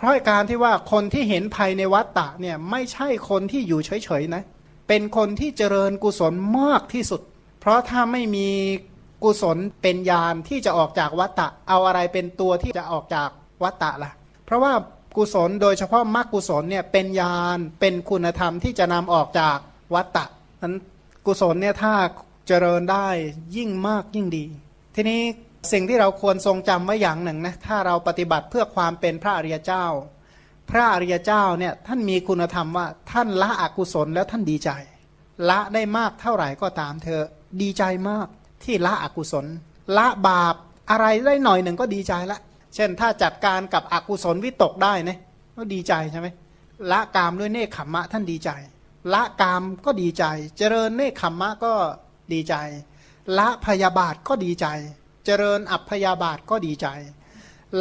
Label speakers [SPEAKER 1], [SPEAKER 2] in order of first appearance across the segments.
[SPEAKER 1] เพราะการที่ว่าคนที่เห็นภัยในวัฏฏะเนี่ยไม่ใช่คนที่อยู่เฉยๆนะ เป็นคนที่เจริญกุศลมากที่สุด เพราะถ้าไม่มีกุศลเป็นยานที่จะออกจากวัฏฏะเอาอะไรเป็นตัวที่จะออกจากวัฏฏะล่ะ เพราะว่ากุศลโดยเฉพาะมรรคกุศลเนี่ยเป็นยานเป็นคุณธรรมที่จะนำออกจากวัฏฏะนั้นกุศลเนี่ยถ้าเจริญได้ยิ่งมากยิ่งดี ทีนี้ สิ่งที่เราควรทรงจำไว้อย่างหนึ่งนะถ้าเราปฏิบัติเพื่อความเป็นพระอริยเจ้า พระอริยเจ้าเนี่ยท่านมีคุณธรรมว่าท่านละอกุศลแล้วท่านดีใจ ละได้มากเท่าไหร่ก็ตามเธอดีใจมากที่ละอกุศล ละบาปอะไรได้หน่อยหนึ่งก็ดีใจละเช่นถ้าจัดการกับอกุศลวิตกได้นะก็ดีใจใช่ไหมละกามด้วยเนคขมมะท่านดีใจ ละกามก็ดีใจ เจริญเนคขมมะก็ดีใจ ละพยาบาทก็ดีใจ จริญอัพพยาบาทก็ดีใจ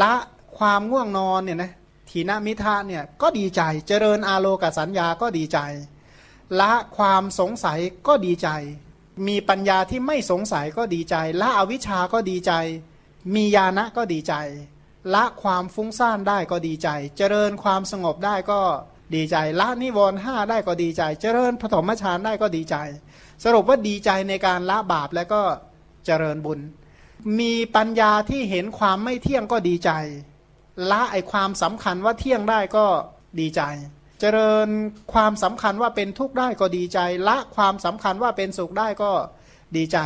[SPEAKER 1] ละความง่วงนอนเนี่ยนะทีนมิทะเนี่ยก็ดีใจ เจริญอาโลกสัญญาก็ดีใจ ละความสงสัยก็ดีใจ มีปัญญาที่ไม่สงสัยก็ดีใจ ละอวิชชาก็ดีใจ มีญาณะก็ดีใจ ละความฟุ้งซ่านได้ก็ดีใจ เจริญความสงบได้ก็ดีใจ ละนิวรณ์ห้าได้ก็ดีใจ เจริญปฐมฌานได้ก็ดีใจ สรุปว่าดีใจในการละบาปแล้วก็เจริญบุญ มีปัญญาที่เห็นความไม่เที่ยงก็ดีใจ ละไอความสำคัญว่าเที่ยงได้ก็ดีใจ เจริญความสำคัญว่าเป็นทุกข์ได้ก็ดีใจ ละความสำคัญว่าเป็นสุขได้ก็ดีใจ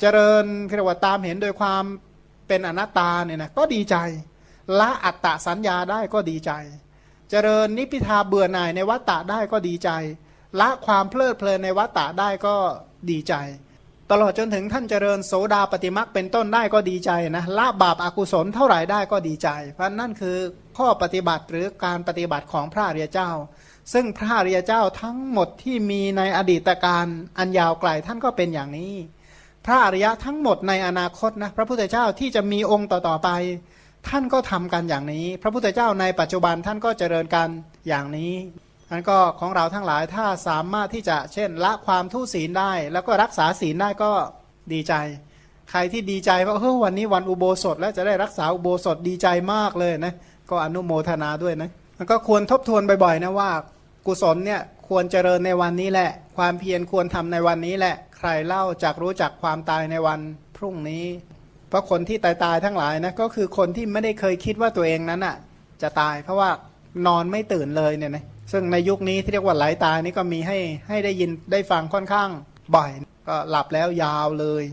[SPEAKER 1] เจริญเรียกว่าตามเห็นโดยความเป็นอนัตตาเนี่ยนะก็ดีใจ ละอัตตสัญญาได้ก็ดีใจ เจริญนิพพิทาเบื่อหน่ายในวัตตะได้ก็ดีใจ ละความเพลิดเพลินในวัตตะได้ก็ดีใจ ตลอดจนถึงท่านเจริญโสดาปฏิมักเป็นต้นได้ก็ดีใจนะละบาปอากุศลเท่าไหร่ได้ก็ดีใจ เพราะนั่นคือข้อปฏิบัติหรือการปฏิบัติของพระอริยเจ้า ซึ่งพระอริยเจ้าทั้งหมดที่มีในอดีตการอันยาวไกลท่านก็เป็นอย่างนี้ พระอริยะทั้งหมดในอนาคตนะพระพุทธเจ้าที่จะมีองค์ต่อๆไป ท่านก็ทำกันอย่างนี้ พระพุทธเจ้าในปัจจุบันท่านก็เจริญกันอย่างนี้ อันก็ของเราทั้งหลายถ้าสามารถที่จะเช่นละความทุศีลได้ แล้วก็รักษาศีลได้ก็ดีใจ ใครที่ดีใจว่าเฮ้ยวันนี้วันอุโบสถ แล้วจะได้รักษาอุโบสถดีใจมากเลยนะก็อนุโมทนาด้วยนะแล้วก็ควรทบทวนบ่อยๆนะว่ากุศลเนี่ยควรเจริญในวันนี้แหละ ความเพียรควรทำในวันนี้แหละ ใครเล่าจากรู้จักความตายในวันพรุ่งนี้ เพราะคนที่ตายตายทั้งหลายนะก็คือคนที่ไม่ได้เคยคิดว่าตัวเองนั้นอะจะตายเพราะว่านอนไม่ตื่นเลยเนี่ยนะ ซึ่งในยุคนี้ที่เรียกว่าไหลาตานี่ก็มีให้ให้ได้ยินได้ฟังค่อนข้างบ่อย ก็หลับแล้วยาวเลย